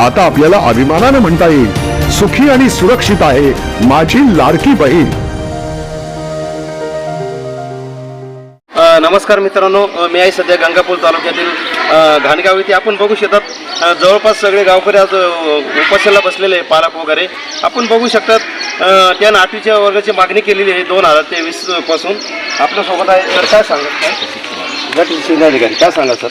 आता आपल्याला अभिमानानं म्हणता येईल सुखी आणि सुरक्षित आहे माझी लाडकी बहीण. नमस्कार मित्रांनो मी आहे सध्या गंगापूर तालुक्यातील घाणगाव इथे. आपण बघू शकतात जवळपास सगळे गावकरी आज अ, उपासाला बसलेले आहे पालक वगैरे. आपण बघू शकतात अ, त्यानं आठवीच्या वर्गाची मागणी केलेली आहे दोन हजार तेवीसपासून. आपल्यासोबत आहे तर काय सांगा काय गट अधिकारी काय सांगा सर?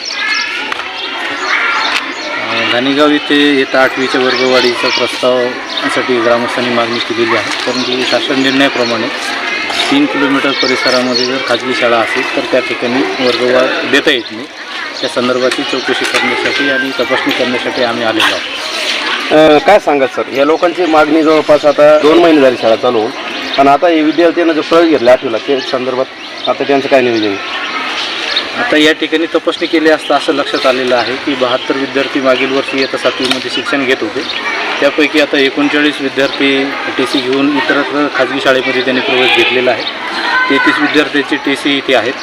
धानेगाव येथे येत्या आठवीच्या वर्गवाढीचा प्रस्तावासाठी ग्रामस्थांनी मागणी केलेली आहे. परंतु शासन निर्णयाप्रमाणे तीन किलोमीटर परिसरामध्ये जर खाजगी शाळा असेल तर त्या ठिकाणी वर्गवाढ देता येत नाही. त्या संदर्भाची चौकशी करण्यासाठी आणि तपासणी करण्यासाठी आम्ही आलेलो आहोत. काय सांगा सर? या लोकांची मागणी जवळपास आता दोन महिने झाली शाळा चालू होऊन. पण आता हे विद्यार्थ्यांना जो प्रवेश घेतला आठवीला त्या संदर्भात आता त्यांचं काय नियोजन आता या ठिकाणी तपासणी केली असता असं लक्षात आलेलं आहे की बहात्तर विद्यार्थी मागील वर्षी इयत्ता सातवीमध्ये शिक्षण घेत होते. त्यापैकी आता एकोणचाळीस विद्यार्थी टी सी घेऊन इतरत्र खाजगी शाळेमध्ये त्यांनी प्रवेश घेतलेला आहे. तेहतीस विद्यार्थ्यांचे टी सी इथे आहेत.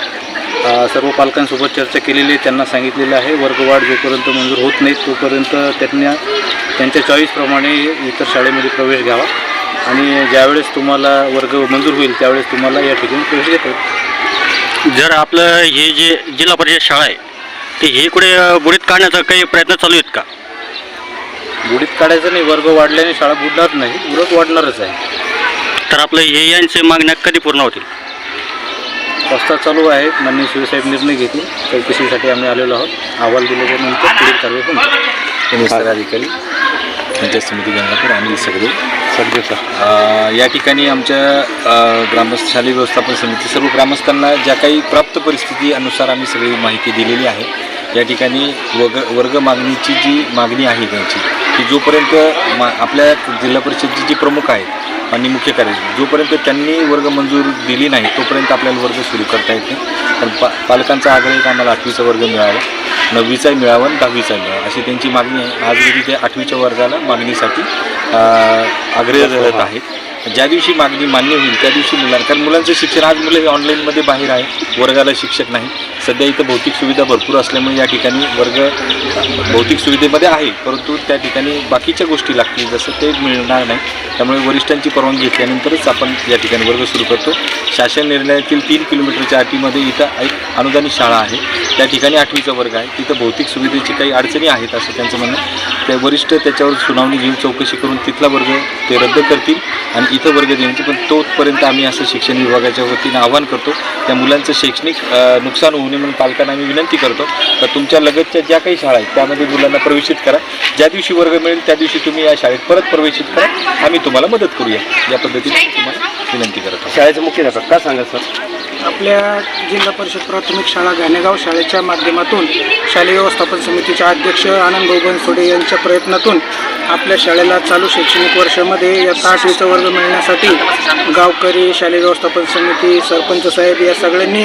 सर्व पालकांसोबत चर्चा केलेली आहे त्यांना सांगितलेलं आहे वर्गवाढ जोपर्यंत मंजूर होत नाही तोपर्यंत त्यांना त्यांच्या चॉईसप्रमाणे इतर शाळेमध्ये प्रवेश घ्यावा. आणि ज्यावेळेस तुम्हाला वर्ग मंजूर होईल त्यावेळेस तुम्हाला या ठिकाणी प्रवेश घेता येईल. जर आपलं हे जे जिल्हा परिषद शाळा आहे ते हे कुठे अ, बुडीत काढण्याचा काही प्रयत्न चालू आहेत का? बुडीत काढायचं नाही वर्ग वाढल्याने शाळा बुडणार नाही उलट वाढणारच आहे. तर आपलं हे यांचे मागण्या कधी पूर्ण होतील? प्रस्ताव चालू आहे माननीय शिवसाहेब निर्णय घेतील चौकशीसाठी आम्ही आलेलो आहोत. अहवाल दिल्याच्यानंतर पुढील कारवाई होईल. अधिकारी पंचायत समिती गंगापूर आणि सगळे. अ, या ठिकाणी आमच्या ग्रामस्थ शालेय व्यवस्थापन समिती सर्व ग्रामस्थांना ज्या काही प्राप्त परिस्थिती अनुसार आम्ही सगळी माहिती दिलेली आहे. या ठिकाणी वर्ग वर्ग मागणीची जी मागणी आहे त्यांची की जोपर्यंत मा आपल्या जिल्हा परिषदची जी प्रमुख आहेत आणि मुख्य कार्य जोपर्यंत त्यांनी वर्ग मंजूर दिली नाही तोपर्यंत आपल्याला वर्ग सुरू करता येते पण पा पालकांचा आग्रह आहे की आम्हाला आठवीचा वर्ग मिळावा नववीचाही मिळावा आणि दहावीचा मिळावा. अशी त्यांची मागणी आहे. आज ते आठवीच्या वर्गाला मागणीसाठी आग्रह धरत आहेत. ज्या दिवशी मागणी मान्य होईल त्या दिवशी मिळणार. कारण मुलांचं शिक्षण आज मुलं हे ऑनलाईनमध्ये बाहेर आहे वर्गाला शिक्षक नाही. सध्या इथं भौतिक सुविधा भरपूर असल्यामुळे या ठिकाणी वर्ग भौतिक सुविधेमध्ये आहे. परंतु त्या ठिकाणी बाकीच्या गोष्टी लागतील जसं ते मिळणार नाही. त्यामुळे वरिष्ठांची परवानगी घेतल्यानंतरच आपण या ठिकाणी वर्ग सुरू करतो. शासन निर्णयातील तीन किलोमीटरच्या अटीमध्ये इथं एक अनुदानित शाळा आहे. त्या ठिकाणी आठवीचा वर्ग आहे. तिथं भौतिक सुविधेची काही अडचणी आहेत असं त्यांचं म्हणणं त्या ते वरिष्ठ त्याच्यावर सुनावणी घेऊन चौकशी करून तिथला वर्ग ते रद्द करतील आणि इथं वर्ग देण्याची पण तोपर्यंत आम्ही असं शिक्षण विभागाच्या वतीनं आवाहन करतो. त्या मुलांचं शैक्षणिक नुकसान होऊ नये म्हणून पालकांना आम्ही विनंती करतो. तर तुमच्या लगतच्या ज्या काही शाळा आहेत त्यामध्ये मुलांना प्रवेशित करा. ज्या दिवशी वर्ग मिळेल त्या दिवशी तुम्ही या शाळेत परत प्रवेशित करा. आम्ही तुम्हाला मदत करूया. या पद्धतीने तुम्हाला विनंती करत. आहोत शाळेचे मुख्याध्यापक काय सांगा सर? आपल्या जिल्हा परिषद प्राथमिक शाळा घाणेगाव शाळेच्या माध्यमातून शालेय व्यवस्थापन समितीचे अध्यक्ष आनंद भाऊ बनसोडे यांच्या प्रयत्नातून आपल्या शाळेला चालू शैक्षणिक वर्षामध्ये इयत्ता आठवीचा वर्ग मिळण्यासाठी गावकरी शालेय व्यवस्थापन समिती सरपंच साहेब या सगळ्यांनी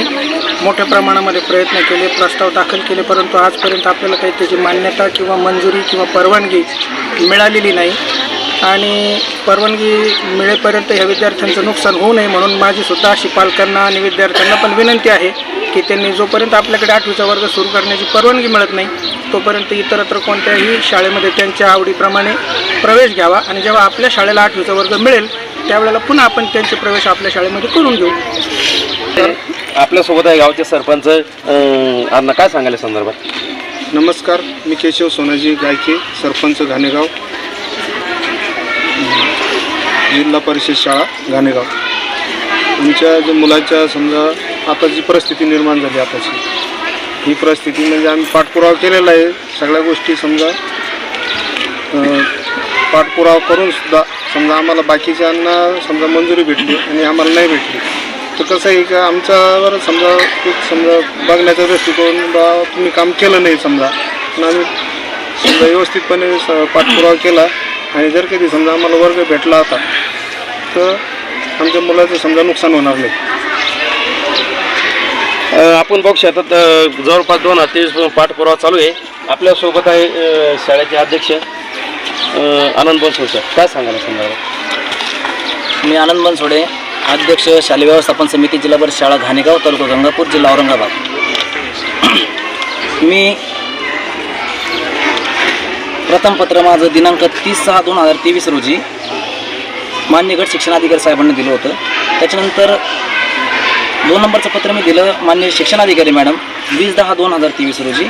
मोठ्या प्रमाणामध्ये प्रयत्न केले प्रस्ताव दाखल केले परंतु आजपर्यंत आपल्याला काही त्याची मान्यता किंवा मंजुरी किंवा परवानगी मिळालेली नाही. आणि परवानगी मिळेपर्यंत ह्या विद्यार्थ्यांचं नुकसान होऊ नये म्हणून माझी सुद्धा अशी पालकांना आणि विद्यार्थ्यांना पण विनंती आहे की त्यांनी जोपर्यंत आपल्याकडे आठवीचा वर्ग सुरू करण्याची परवानगी मिळत नाही तोपर्यंत इतरत्र कोणत्याही शाळेमध्ये त्यांच्या आवडीप्रमाणे प्रवेश घ्यावा. आणि जेव्हा आपल्या शाळेला आठवीचा वर्ग मिळेल त्यावेळेला पुन्हा आपण त्यांचे प्रवेश आपल्या शाळेमध्ये करून घेऊ. आपल्यासोबत आहे गावचे सरपंच अण्णा काय सांगाल या संदर्भात? नमस्कार मी केशव सोनाजी गायके सरपंच घाणेगाव. जिल्हा परिषद शाळा घाणेगाव. तुमच्या जे मुलाच्या समजा आता जी परिस्थिती निर्माण झाली आताची ही परिस्थिती म्हणजे आम्ही पाठपुरावा केलेला आहे. सगळ्या गोष्टी समजा पाठपुरावा करून सुद्धा समजा आम्हाला बाकीच्यांना समजा मंजुरी भेटली आणि आम्हाला नाही भेटली. तर कसं आहे का आमच्यावर समजा एक समजा बघण्याचा दृष्टिकोन बा तुम्ही काम केलं नाही समजा. पण आम्ही समजा व्यवस्थितपणे स पाठपुरावा केला. आणि जर कधी समजा आम्हाला वर्ग भेटला होता तर आमच्या मुलाचं समजा नुकसान होणार नाही. अं, आपण बघू शकतात अं, जवळपास दोन हजार तेवीस पाठपुरावा चालू आहे. आपल्यासोबत आहे अं, शाळेचे अध्यक्ष अं, आनंद बनसोड काय सांगाल या संदर्भात? मी आनंद बनसोडे अध्यक्ष शालेय व्यवस्थापन समिती जिल्हा परिषद शाळा घाणेगाव तालुका गंगापूर जिल्हा औरंगाबाद. मी प्रथम पत्र माझं दिनांक तीस सहा दोन हजार तेवीस रोजी मान्यगड शिक्षणाधिकारी साहेबांनी दिलं होतं. त्याच्यानंतर दोन नंबरचं पत्र मी दिलं मान्य शिक्षणाधिकारी मॅडम वीस दहा दोन हजार तेवीस रोजी.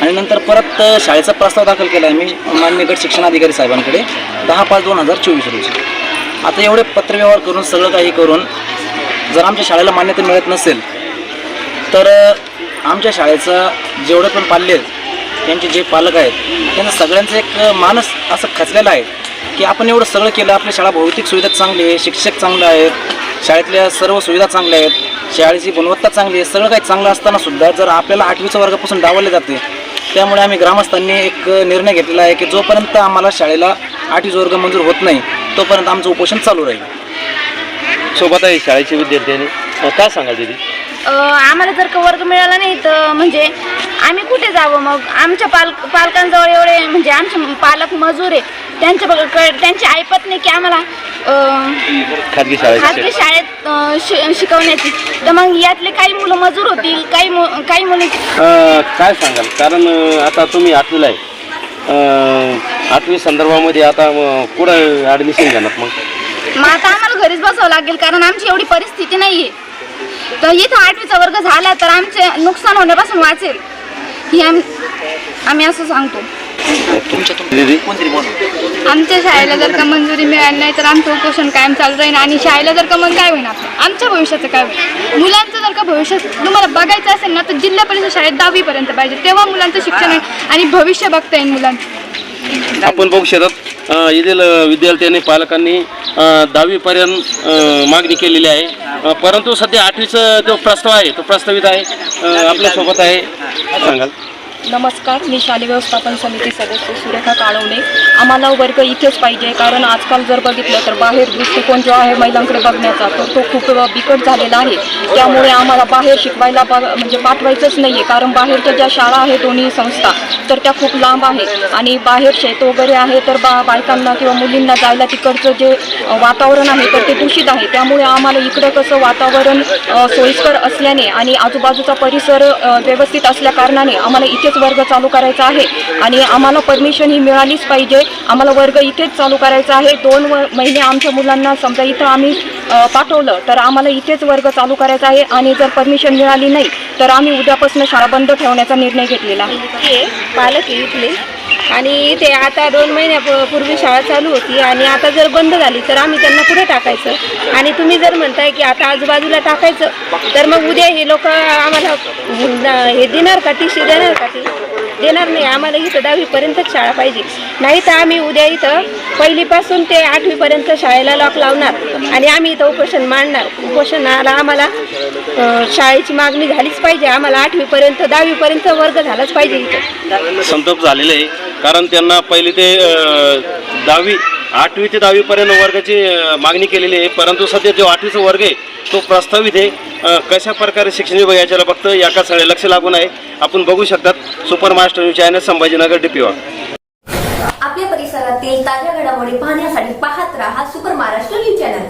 आणि नंतर परत शाळेचा प्रस्ताव दाखल केला आहे मी मान्यगड शिक्षणाधिकारी साहेबांकडे दहा पाच दोन हजार चोवीस रोजी. आता एवढे पत्रव्यवहार करून सगळं काही करून जर आमच्या शाळेला मान्यता मिळत नसेल तर आमच्या शाळेचं जेवढे पण पाल्य त्यांचे जे पालक आहेत त्यांचं सगळ्यांचं एक मानस असं खचलेलं आहे की आपण एवढं सगळं केलं आपल्या शाळा भौतिक सुविधा चांगली आहे शिक्षक चांगले आहेत शाळेतल्या सर्व सुविधा चांगल्या आहेत शाळेची गुणवत्ता चांगली आहे सगळं काही चांगलं असताना सुद्धा जर आपल्याला आठवीच्या वर्गापासून डावले जाते त्यामुळे आम्ही ग्रामस्थांनी एक निर्णय घेतलेला आहे की जोपर्यंत आम्हाला शाळेला आठवीचा वर्ग मंजूर होत नाही तोपर्यंत आमचं उपोषण चालू राहील. सोबत आहे शाळेचे विद्यार्थी अं, काय सांगाल दिदी? अ, आम्हाला जर का वर्ग मिळाला नाही तर म्हणजे आम्ही कुठे जावं मग? आमच्या पाल पालकांजवळ एवढे म्हणजे आमचे पालक मजूर आहे. त्यांच्या त्यांची ऐपत नाही की आम्हाला खाजगी खाजगी शाळेत शिकवण्याची. तर मग यातले काही मुलं मजूर होतील काही मु- काही मुली काय सांगाल? कारण आता तुम्ही आठवीला आहे. आठवी संदर्भामध्ये आता कुठं ॲडमिशन घेणार मग? मग आता आम्हाला घरीच बसावं लागेल कारण आमची एवढी परिस्थिती नाही आहे तर इथं आठवीचा वर्ग झाला तर आमचे नुकसान होण्यापासून वाचेल. ही आम आम्ही असं सांगतो. आमच्या शाळेला जर का मंजुरी मिळाली नाही तर आमचं उपोषण कायम चालू राहील आणि शाळेला जर का मग काय होईल आपलं आमच्या भविष्याचं काय होईल? मुलांचं जर का भविष्य तुम्हाला बघायचं असेल ना तर जिल्हा परिषद शाळेत दहावीपर्यंत पाहिजे. तेव्हा मुलांचं शिक्षण आहे आणि भविष्य बघता येईल मुलांचं. आपण बघू शकतात अं, येथील विद्यार्थ्यांनी पालकांनी दहावीपर्यंत मागणी केलेली आहे. परंतु सध्या आठवीचा जो प्रस्ताव आहे तो प्रस्तावित आहे. आपल्यासोबत आहे. सांगाल. नमस्कार मी शालेय व्यवस्थापन समिती सदस्य सुरेखा काळवणे. आम्हाला वर्ग इथेच पाहिजे कारण आजकाल जर बघितलं तर बाहेर दृष्टिकोन जो आहे महिलांकडे बघण्याचा तर तो खूप बिकट झालेला आहे. त्यामुळे आम्हाला बाहेर शिकवायला बघ म्हणजे पाठवायचंच नाही आहे कारण बाहेरच्या ज्या शाळा आहेत दोन्ही संस्था तर त्या खूप लांब आहेत. आणि बाहेर शेत वगैरे आहे तर बा बायकांना किंवा मुलींना जायला तिकडचं जे वातावरण आहे तर ते दूषित आहे. त्यामुळे आम्हाला इकडं कसं वातावरण सोयीस्कर असल्याने आणि आजूबाजूचा परिसर व्यवस्थित असल्या कारणाने आम्हाला इथेच वर्ग चालू करायचा आहे. आणि आम्हाला परमिशन ही मिळालीच पाहिजे. आम्हाला वर्ग इथेच चालू करायचा आहे. दोन व महिने आमच्या मुलांना समजा इथं आम्ही पाठवलं तर आम्हाला इथेच वर्ग चालू करायचा आहे. आणि जर परमिशन मिळाली नाही तर आम्ही उद्यापासून शाळा बंद ठेवण्याचा निर्णय घेतलेला आहे. पालक इथले आणि इथे आता दोन महिन्यापूर्वी शाळा चालू होती आणि आता जर बंद झाली तर आम्ही त्यांना कुठे टाकायचं. आणि तुम्ही जर म्हणताय की आता आजूबाजूला टाकायचं तर मग उद्या हे लोक आम्हाला हे देणार का टी देणार का ती? देणार नाही. आम्हाला इथं दहावीपर्यंतच शाळा पाहिजे. नाही तर आम्ही उद्या इथं पहिलीपासून ते आठवीपर्यंत शाळेला लॉक लावणार आणि आम्ही इथं उपोषण मांडणार. उपोषणाला आम्हाला शाळेची मागणी झालीच पाहिजे. आम्हाला आठवीपर्यंत दहावीपर्यंत वर्ग झालाच पाहिजे इथं. संतोष झालेलं आहे. कारण त्यांना पहिले ते दहावी आठवी ते दहावीपर्यंत वर्गाची मागणी केलेली आहे. परंतु सध्या जो आठवीचा वर्ग आहे तो प्रस्तावित आहे. कशा प्रकारे शिक्षण विभाग याच्याला फक्त याका सगळे लक्ष लागून आहे. आपण बघू शकतात super master news channel Sambhajinagar डीपीवा आपल्या परिसरातील ताज्या घडामोडी पाहण्यासाठी पाहत राहा सुपर महाराष्ट्र न्यूज चॅनल.